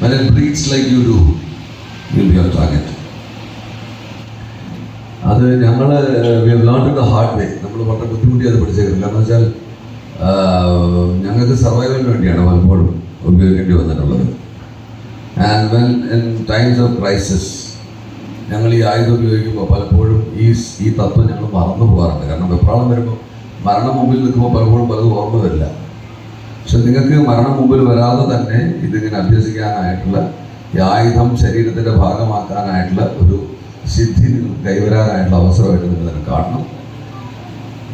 when it breathes like you do, you'll be on target. അത് ഞങ്ങൾ learn hard വേ നമ്മൾ വളരെ ബുദ്ധിമുട്ടി അത് പഠിച്ചേക്കുന്നത്. കാരണം വെച്ചാൽ ഞങ്ങൾക്ക് സർവൈവലിന് വേണ്ടിയാണ് പലപ്പോഴും ഉപയോഗിക്കേണ്ടി വന്നിട്ടുള്ളത്. And when in times of crisis ഞങ്ങൾ ഈ ആയുധം ഉപയോഗിക്കുമ്പോൾ പലപ്പോഴും ഈ ഈ തത്വം ഞങ്ങൾ മറന്നു പോകാറുണ്ട്. കാരണം വെപ്രാളം വരുമ്പോൾ മരണം മുമ്പിൽ നിൽക്കുമ്പോൾ പലപ്പോഴും പലതും ഓർമ്മ വരില്ല. പക്ഷെ നിങ്ങൾക്ക് മരണം മുമ്പിൽ വരാതെ തന്നെ ഇതിങ്ങനെ അഭ്യസിക്കാനായിട്ടുള്ള ഈ ആയുധം ശരീരത്തിന്റെ ഭാഗമാക്കാനായിട്ടുള്ള ഒരു സിദ്ധി നിങ്ങൾക്ക് കൈവരാനായിട്ടുള്ള അവസരമായിട്ട് നിങ്ങൾ തന്നെ കാണണം.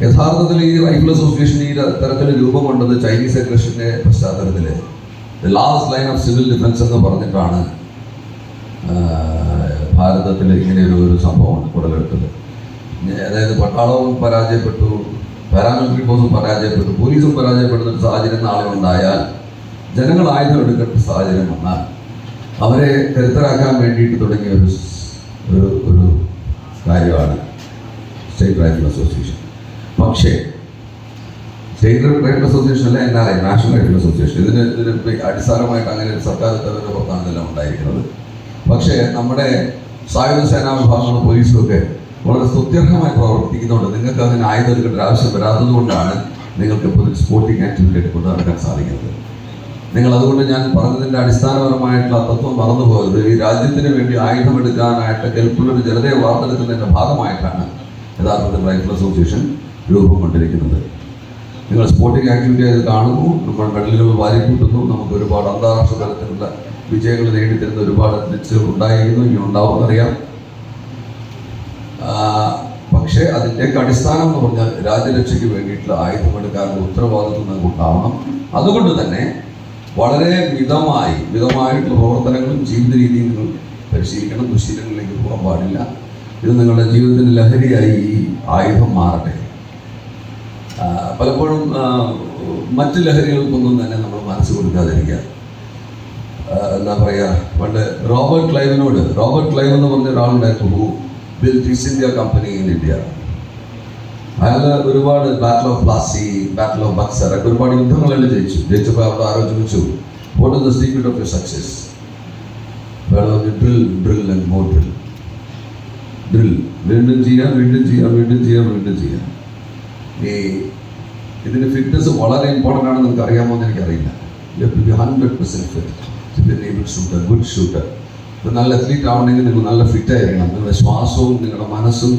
യഥാർത്ഥത്തിൽ ഈ റൈഫിൾ അസോസിയേഷൻ ഈ തരത്തിൽ രൂപം കൊണ്ടത് ചൈനീസ് അഗ്രഷന്റെ പശ്ചാത്തലത്തിൽ last line of civil defence എന്ന് പറഞ്ഞിട്ടാണ് ഭാരതത്തിൽ ഇങ്ങനെ ഒരു ഒരു സംഭവം ഉടലെടുത്തത്. അതായത് പട്ടാളവും പരാജയപ്പെട്ടു. പാരാമിലിറ്ററി ഫോഴ്സും പരാജയപ്പെട്ടു. പോലീസും പരാജയപ്പെടുന്ന ഒരു സാഹചര്യം നാളെ ഉണ്ടായാൽ ജനങ്ങൾ ആയുധം എടുക്കേണ്ട സാഹചര്യം വന്നാൽ അവരെ കരുത്തരാക്കാൻ വേണ്ടിയിട്ട് തുടങ്ങിയ ഒരു ഒരു ഒരു കാര്യമാണ് സ്റ്റേറ്റ് റൈഫിൾ അസോസിയേഷൻ. പക്ഷേ സ്റ്റേറ്റ് റൈഫിൾ അസോസിയേഷൻ അല്ല N R national rifle association. ഇതിന് ഇതിന് അടിസ്ഥാനമായിട്ട് അങ്ങനെ ഒരു സർക്കാർ തലവരുടെ പുറത്താണ് ഇതെല്ലാം ഉണ്ടായിരിക്കുന്നത്. പക്ഷേ നമ്മുടെ സായുധ സേനാ വിഭാഗങ്ങളും പോലീസും ഒക്കെ വളരെ സ്തുത്യർഹമായി പ്രവർത്തിക്കുന്നുണ്ട്. നിങ്ങൾക്ക് അതിന് ആയുധം എടുക്കേണ്ട ആവശ്യം വരാത്തത് കൊണ്ടാണ് നിങ്ങൾക്ക് ഇപ്പോൾ ഒരു സ്പോർട്ടിംഗ് ആക്ടിവിറ്റി കൊണ്ട് നടക്കാൻ സാധിക്കുന്നത്. നിങ്ങൾ അതുകൊണ്ട് ഞാൻ പറഞ്ഞതിന്റെ അടിസ്ഥാനപരമായിട്ടുള്ള തത്വം മറന്നു പോകരുത് ഈ രാജ്യത്തിന് വേണ്ടി ആയുധമെടുക്കാനായിട്ട് എടുക്കാനായിട്ട് കെൽപ്പുള്ള ഒരു ജനതയെ വാർത്തെടുക്കുന്നതിന്റെ ഭാഗമായിട്ടാണ് യഥാർത്ഥത്തിൽ റൈഫിൾ അസോസിയേഷൻ രൂപം കൊണ്ടിരിക്കുന്നത്. നിങ്ങൾ സ്പോർട്ടിംഗ് ആക്ടിവിറ്റി ആയത് കാണുന്നു. നമ്മൾ മെഡലുകൾ വാരിക്കൂട്ടുന്നു. നമുക്ക് ഒരുപാട് അന്താരാഷ്ട്ര തലത്തിലുള്ള വിജയങ്ങൾ നേടിത്തരുന്ന ഒരുപാട് അത്ലറ്റ്സുകൾ ഉണ്ടായിരിക്കുന്നു. ഇനി ഉണ്ടാവുമെന്നറിയാം ആ, പക്ഷേ അതിന്റെയൊക്കെ അടിസ്ഥാനം എന്ന് പറഞ്ഞാൽ രാജ്യരക്ഷയ്ക്ക് വേണ്ടിയിട്ടുള്ള ആയുധമെടുക്കാനുള്ള ഉത്തരവാദിത്വം നമുക്ക് ഉണ്ടാവണം അതുകൊണ്ട് തന്നെ വളരെ മിതമായി മിതമായിട്ടുള്ള പ്രവർത്തനങ്ങളും ജീവിത രീതിയും നിങ്ങൾ പരിശീലിക്കണം. ദുശീലങ്ങളിലേക്ക് പോകാൻ പാടില്ല. ഇത് നിങ്ങളുടെ ജീവിതത്തിന് ലഹരിയായി ഈ ആയുധം മാറട്ടെ. പലപ്പോഴും മറ്റ് ലഹരികൾക്കൊന്നും തന്നെ നമ്മൾ മനസ്സ് കൊടുക്കാതിരിക്കുക. എന്താ പറയുക? പണ്ട് റോബർട്ട് ക്ലൈവിനോട് റോബർട്ട് ക്ലൈവ് എന്ന് പറഞ്ഞ ഒരാളുണ്ടായിരുന്നു. Bill East India company in India അയാൾ ഒരുപാട് battle of Plassey battle of Buxar ഒക്കെ ഒരുപാട് യുദ്ധങ്ങളെല്ലാം ജയിച്ചു. ജയിച്ചപ്പോൾ അവിടെ ആരോ ചോദിച്ചു what is the secret of you success drill drill and more drill drill വീണ്ടും ചെയ്യാം വീണ്ടും ചെയ്യാം വീണ്ടും ചെയ്യാം വീണ്ടും ചെയ്യാം. ഈ ഇതിന് ഫിറ്റ്നസ് വളരെ ഇമ്പോർട്ടന്റ് ആണെന്ന് നിങ്ങൾക്ക് അറിയാമോ എന്ന് എനിക്കറിയില്ല. Hundred percent fit good shooter നല്ല അത്ലീറ്റ് ആവണമെങ്കിൽ നിങ്ങൾ നല്ല ഫിറ്റ് ആയിരിക്കണം. നിങ്ങളുടെ ശ്വാസവും നിങ്ങളുടെ മനസ്സും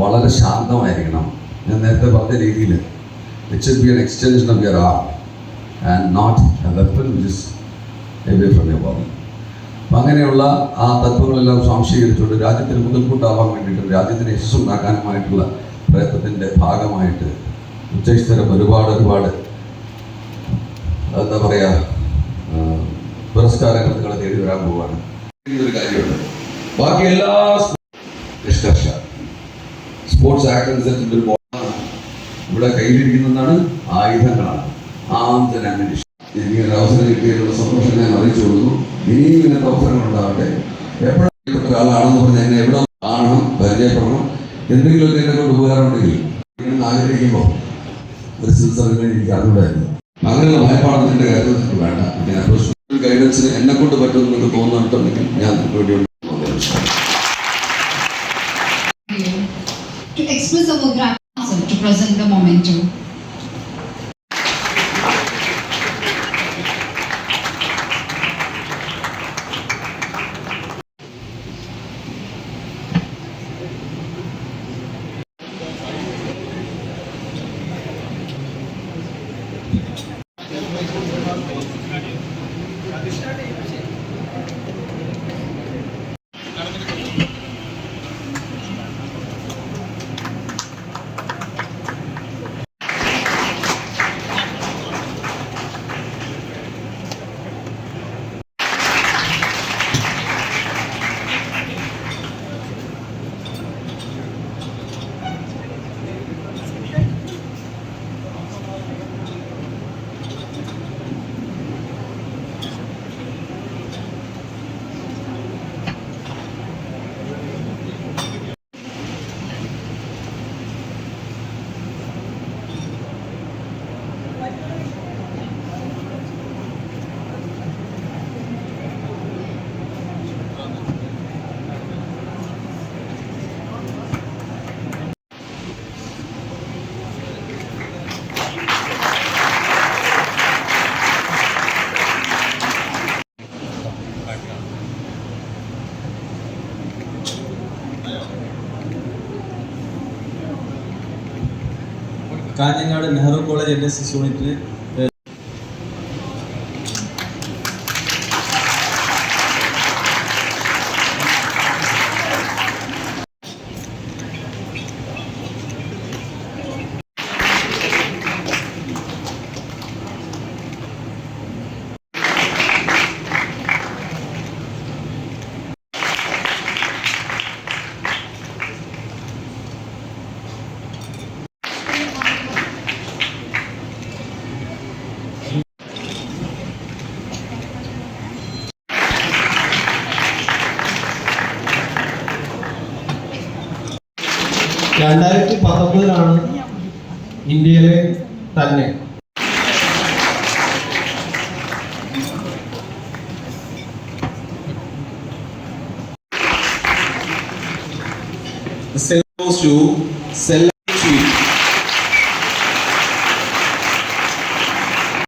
വളരെ ശാന്തമായിരിക്കണം. ഞാൻ നേരത്തെ പറഞ്ഞ രീതിയിൽ it should be an extension of your arm and not weapon which is away from your body അപ്പം അങ്ങനെയുള്ള ആ തത്വങ്ങളെല്ലാം സ്വാംശീകരിച്ചുകൊണ്ട് രാജ്യത്തിന് മുതൽക്കൂട്ടാവാൻ വേണ്ടിയിട്ടും രാജ്യത്തിന് യശസ്സുണ്ടാക്കാനുമായിട്ടുള്ള പ്രയത്നത്തിന്റെ ഭാഗമായിട്ട് ഉച്ചസ്ഥരം ഒരുപാട് ഒരുപാട് എന്താ പറയുക പുരസ്കാരങ്ങൾ നിങ്ങളെ തേടി വരാൻ പോവാണ്. ഒരു കാര്യമുണ്ട്. ബാക്കി എല്ലാ നിഷ്കർഷ സ്പോർട്സ് ആക്ട് അനുസരിച്ചുള്ള ഒരു ബോർഡാണ് ഇവിടെ കയ്യിലിരിക്കുന്നതാണ് ആയുധങ്ങളാണ്. ആംസ് ആൻഡ് അമ്യൂണിഷൻ എനിക്ക് അവസരം കിട്ടിയതിലുള്ള സന്തോഷം ഞാൻ അറിയിച്ചു കൊടുക്കുന്നു. ഇനിയും ഇങ്ങനത്തെ അവസരങ്ങൾ ഉണ്ടാവട്ടെ. എപ്പോഴും ഒരാളാണെന്ന് പറഞ്ഞ് എന്നെ എവിടെ കാണണം പരിചയപ്പെടണം. എന്തെങ്കിലുമൊക്കെ എന്നെ കൊണ്ട് ഉപകാരമുണ്ടെങ്കിൽ ഇങ്ങനെ ആഗ്രഹിക്കുമ്പോൾ ഒരു സിൽസറിനെ എനിക്ക് അറിവിടായിരുന്നു അങ്ങനെയുള്ള ഭയപ്പാടത്തിന്റെ കാര്യത്തിൽ വേണ്ട. ഞാൻ പ്രൊഫഷണൽ ഗൈഡൻസിന് എന്നെ കൊണ്ട് പറ്റുന്നു നിങ്ങൾക്ക് തോന്നുന്നുണ്ടെങ്കിൽ ഞാൻ to express our gratitude to present the memento. Kanhangad Nehru college N S S യൂണിറ്റിന് രണ്ടായിരത്തി പത്തൊമ്പതിലാണ് ഇന്ത്യയിലെ തന്നെ. സെൽ